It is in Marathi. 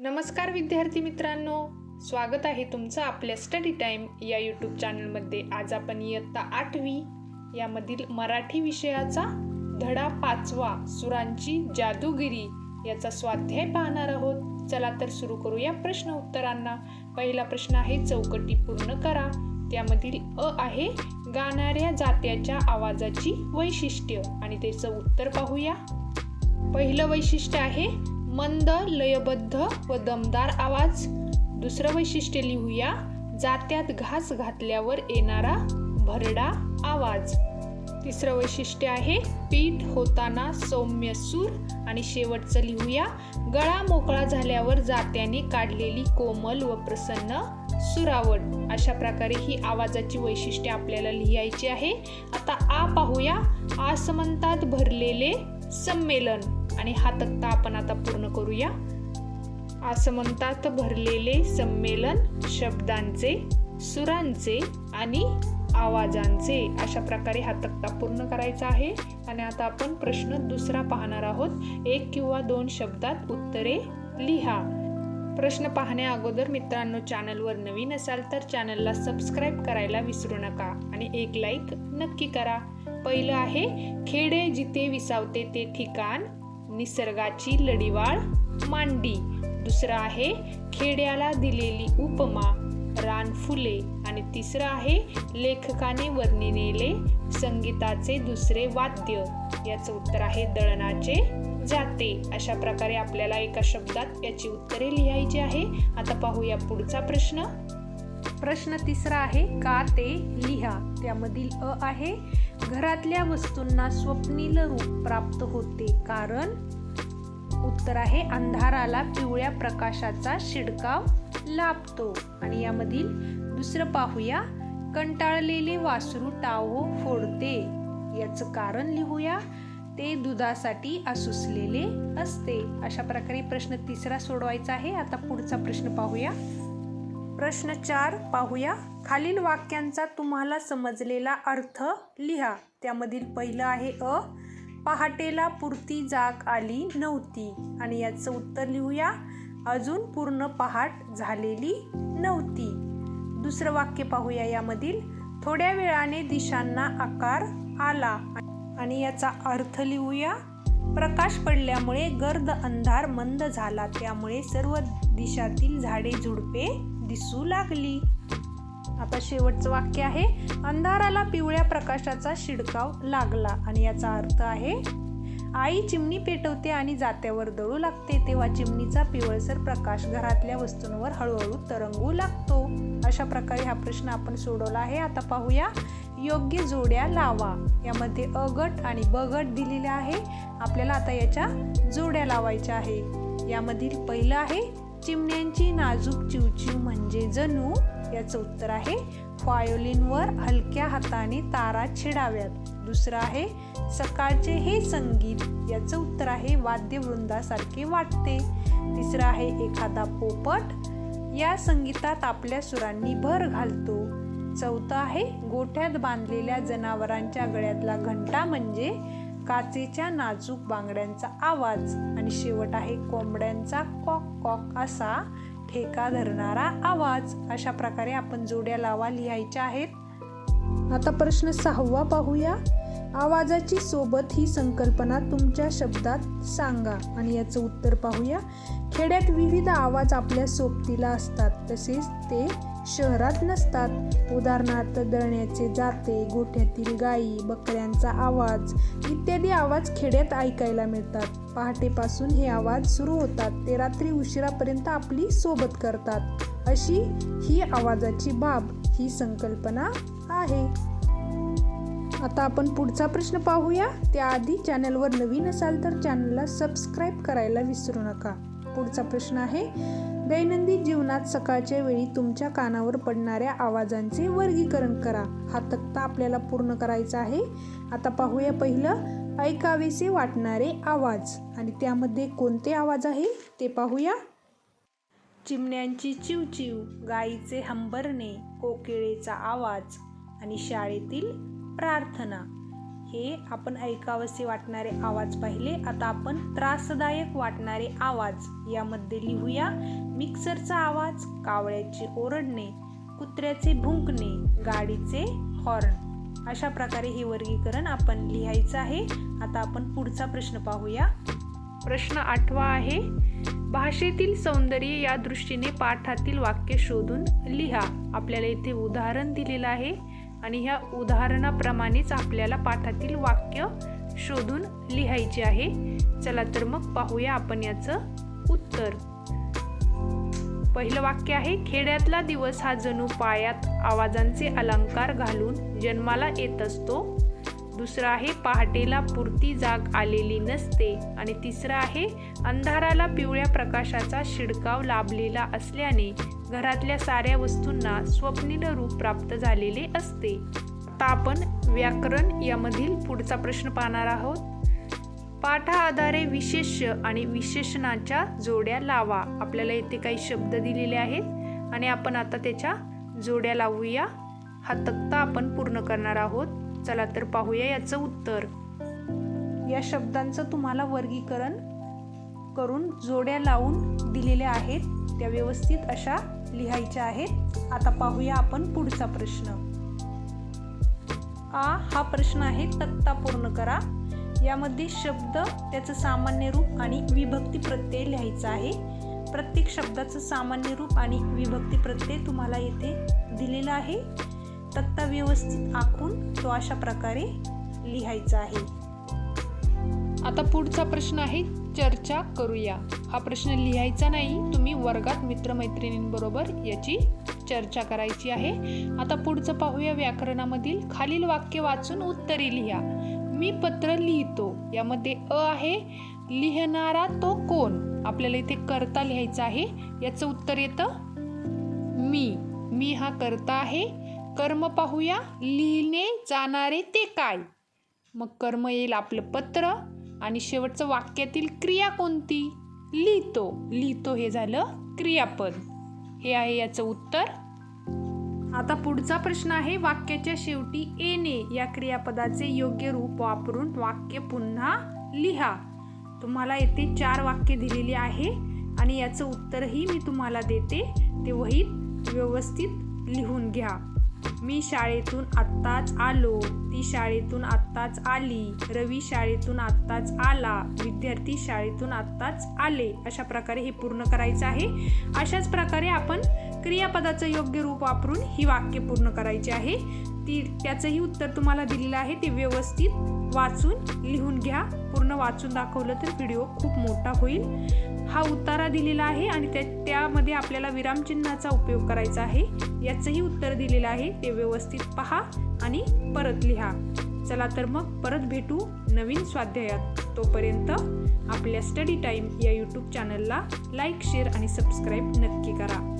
नमस्कार विद्यार्थी मित्रांनो. स्वागत आहे तुमचं आपल्या स्टडी टाईम या यूट्यूब चॅनलमध्ये आज आपण इयत्ता आठवी यामधील मराठी विषयाचा धडा पाचवा सुरांची जादूगिरी याचा स्वाध्याय पाहणार आहोत. चला तर सुरू करूया प्रश्न उत्तरांना. पहिला प्रश्न आहे चौकटी पूर्ण करा. त्यामधील अ आहे गाणाऱ्या जात्याच्या आवाजाची वैशिष्ट्य. आणि त्याचं उत्तर पाहूया. पहिलं वैशिष्ट्य आहे मंद लयबद्ध व दमदार आवाज. दुसरं वैशिष्ट्य लिहूया. जात्यात घास घातल्यावर येणारा भरडा आवाज. तिसरं वैशिष्ट्य आहे पीठ होताना सौम्य सूर. आणि शेवटचं लिहूया. गळा मोकळा झाल्यावर जात्याने काढलेली कोमल व प्रसन्न सुरावट अशा प्रकारे ही आवाजाची वैशिष्ट्ये आपल्याला लिहायची आहे. आता आ पाहूया. आसमंतात भरलेले संमेलन. आणि हा तक्ता आपण आता पूर्ण करूया. असमंतात भरलेले संमेलन शब्दांचे सुरांचे आणि आवाजांचे. अशा प्रकारे हा तक्ता पूर्ण करायचा आहे. आणि आता आपण प्रश्न दुसरा पाहणार आहोत. एक किंवा दोन शब्दात उत्तरे लिहा. प्रश्न पाहण्या अगोदर मित्रांनो चॅनलवर नवीन असाल तर चॅनलला सबस्क्राईब करायला विसरू नका. आणि एक लाईक नक्की करा. पहिलं आहे खेडे जिथे विसावते ते ठिकाण निसर्गाची लढीवाळ मांडी. दुसरं आहे खेड्याला दिलेली उपमा रान फुले. आणि तिसरं आहे लेखकाने वर्णिलेले संगीताचे दुसरे वाद्य. याचं उत्तर आहे दळणाचे जाते. अशा प्रकारे आपल्याला एका शब्दात याची उत्तरे लिहायची आहे. आता पाहूया पुढचा प्रश्न. प्रश्न तिसरा आहे का ते लिहा? त्यामधील अ आहे घरातल्या वस्तूंना स्वप्नील रूप प्राप्त होते. कारण उत्तर आहे अंधाराला पिवळ्या प्रकाशाचा शिडकाव लाभतो. आणि यामधील दुसरं पाहूया कंटाळलेले वासरू टाहो फोडते. याचं कारण लिहूया ते दुधासाठी आसुसलेले असते. अशा प्रकारे प्रश्न तिसरा सोडवायचा आहे. आता पुढचा प्रश्न पाहूया. प्रश्न चार पाहूया. खालील वाक्यांचा तुम्हाला समजलेला अर्थ लिहा. त्यामधील पहिलं आहे अ. पहाटेला पुरती जाग आली नव्हती. आणि याचं उत्तर लिहूया. अजून पूर्ण पहाट झालेली नव्हती. दुसरं वाक्य पाहूया यामधील. थोड्या वेळाने दिशांना आकार आला. आणि याचा अर्थ लिहूया. प्रकाश पडल्यामुळे गर्द अंधार मंद झाला. त्यामुळे सर्व दिशातील झाडे झुडपे दिसू लागली. आता शेवटचं वाक्य आहे अंधाराला पिवळ्या प्रकाशाचा शिडकाव लागला आणि याचा अर्थ आहे आई चिमणी पेटवते आणि जात्यावर दळू लागते तेव्हा चिमणीचा पिवळसर प्रकाश घरातल्या वस्तूंवर हळूहळू तरंगू लागतो. अशा प्रकारे हा प्रश्न आपण सोडवला आहे. आता पाहूया योग्य जोड्या लावा. यामध्ये अ गट आणि बगट दिलेले आहे. आपल्याला आता याच्या जोड्या लावायच्या आहे. यामधील पहिलं आहे चिमण्यांची नाजूक चिवचिव म्हणजे जणू याचं उत्तर आहे व्हायोलिनवर हलक्या हाताने तारा छिडाव्यात. दुसरं आहे सकाळचे हे संगीत याचं उत्तर आहे वाद्यवृंदासारखे वाटते. तिसरं आहे एखादा पोपट या संगीतात आपल्या सुरांनी भर घालतो. चौथं आहे गोठ्यात बांधलेल्या जनावरांच्या गळ्यातला घंटा म्हणजे काचेच्या नाजूक बांगड्यांचा आवाज आणि शेवट आहे कोंबड्यांचा कॉक कॉक असा ठेका धरणारा आवाज. अशा प्रकारे आपण जोड्या लावा लिहायच्या आहेत. आता प्रश्न सहावा पाहूया. आवाजाची सोबत ही संकल्पना तुमच्या शब्दात सांगा आणि याचं उत्तर पाहूया. खेड्यात विविध आवाज आपल्या सोबतीला असतात. तसेच ते शहरात नसतात. उदाहरणार्थ दळण्याचे जाते गोठ्यातील गायी बकऱ्यांचा आवाज इत्यादी आवाज खेड्यात ऐकायला मिळतात. पहाटेपासून हे आवाज सुरू होतात. ते रात्री उशिरापर्यंत आपली सोबत करतात. अशी ही आवाजाची बाब ही संकल्पना आहे. आता आपण पुढचा प्रश्न पाहूया. त्याआधी चॅनलवर नवीन असाल तर चॅनलला सबस्क्राईब करायला विसरू नका. पुढचा प्रश्न आहे दैनंदिन जीवनात सकाळच्या वेळी तुमच्या कानावर पडणाऱ्या आवाजांचे वर्गीकरण करा. हा तक्ता आपल्याला पूर्ण करायचा आहे. आता पाहूया पहिलं. ऐकावेसे वाटणारे आवाज. आणि त्यामध्ये कोणते आवाज आहे ते पाहूया. चिमण्यांची चिवचिव गाईचे हंबरणे कोकिळेचा आवाज आणि शाळेतील प्रार्थना. हे आपण ऐकावसे वाटणारे आवाज पाहिले. आता आपण त्रासदायक वाटणारे आवाज यामध्ये लिहूया. मिक्सरचा आवाज कावळ्याचे ओरडणे कुत्र्याचे भुंकणे गाडीचे हॉर्न अशा प्रकारे हे वर्गीकरण आपण लिहायचं आहे. आता आपण पुढचा प्रश्न पाहूया. प्रश्न आठवा आहे. भाषेतील सौंदर्य या दृष्टीने पाठातील वाक्य शोधून लिहा. आपल्याला इथे उदाहरण दिलेलं आहे. आणि ह्या उदाहरणाप्रमाणेच आपल्याला पाठातील वाक्य शोधून लिहायचे आहे. चला तर मग पाहूया आपण याचं उत्तर. पहिलं वाक्य आहे खेड्यातला दिवस हा जणू पायात आवाजांचे अलंकार घालून जन्माला येत असतो. दुसरं आहे पहाटेला पुरती जाग आलेली नसते. आणि तिसरं आहे अंधाराला पिवळ्या प्रकाशाचा शिडकाव लाभलेला असल्याने घरातल्या साऱ्या वस्तूंना स्वप्नील रूप प्राप्त झालेले असते. आता आपण व्याकरण यामधील पुढचा प्रश्न पाहणार आहोत. पाठा आधारे विशेष आणि विशेषणाच्या जोड्या लावा. आपल्याला येथे काही शब्द दिलेले आहेत आणि आपण आता त्याच्या जोड्या लावूया. हा तक्ता आपण पूर्ण करणार आहोत. चला तर पाहूया याचं उत्तर. या शब्दांचं तुम्हाला वर्गीकरण करून जोड्या लावून दिलेल्या आहेत. त्या व्यवस्थित अशा लिहायच्या आहेत. आता पाहूया आपण पुढचा प्रश्न. आ हा प्रश्न आहे तक्ता पूर्ण करा. यामध्ये शब्द त्याचं सामान्य रूप आणि विभक्ती प्रत्यय लिहायचा आहे. प्रत्येक शब्दाचं सामान्य रूप आणि विभक्ती प्रत्यय तुम्हाला येथे दिलेला आहे. तक्ता व्यवस्थित आखून तो अशा प्रकारे लिहायचा आहे. आता पुढचा प्रश्न आहे चर्चा करूया. हा प्रश्न लिहायचा नाही तुम्ही वर्गात मित्रमैत्रिणींबरोबर याची चर्चा करायची आहे. आता पुढचं पाहूया व्याकरणामधील खालील वाक्य वाचून उत्तरे लिहा. मी पत्र लिहितो यामध्ये अ आहे लिहिणारा तो कोण? आपल्याला इथे करता लिहायचं आहे याचं उत्तर येतं मी. मी हा करता आहे. कर्म पाहूया लिहिणे जाणारे ते काय? मग कर्म येईल आपलं पत्र आणि शेवटचं वाक्यातील क्रिया कोणती? लिहितो. लिहितो हे झालं क्रियापद. हे आहे याचं उत्तर. आता पुढचा प्रश्न आहे वाक्याच्या शेवटी येणे या क्रियापदाचे योग्य रूप वापरून वाक्य पुन्हा लिहा. तुम्हाला येथे चार वाक्य दिलेली आहे आणि याचं उत्तरही मी तुम्हाला देते. ते वहीत व्यवस्थित लिहून घ्या. मी शाळेतून आत्ताच आलो. ती शाळेतून आत्ताच आली. रवी शाळेतून आत्ताच आला. विद्यार्थी शाळेतून आत्ताच आले. अशा प्रकारे हे पूर्ण करायचं आहे. अशाच प्रकारे आपण क्रियापदाचं योग्य रूप वापरून ही वाक्य पूर्ण करायची आहे. ती त्याचंही उत्तर तुम्हाला दिलेलं आहे. ते व्यवस्थित वाचून लिहून घ्या. पूर्ण वाचून दाखवलं तर व्हिडिओ खूप मोठा होईल. हा उतारा दिलेला आहे आणि त्या त्यामध्ये आपल्याला विरामचिन्हाचा उपयोग करायचा आहे. याचंही उत्तर दिलेलं आहे. ते व्यवस्थित पहा आणि परत लिहा. चला तर मग परत भेटू नवीन स्वाध्यायात. तोपर्यंत आपल्या स्टडी टाईम या यूट्यूब चॅनलला लाईक शेअर आणि सबस्क्राईब नक्की करा.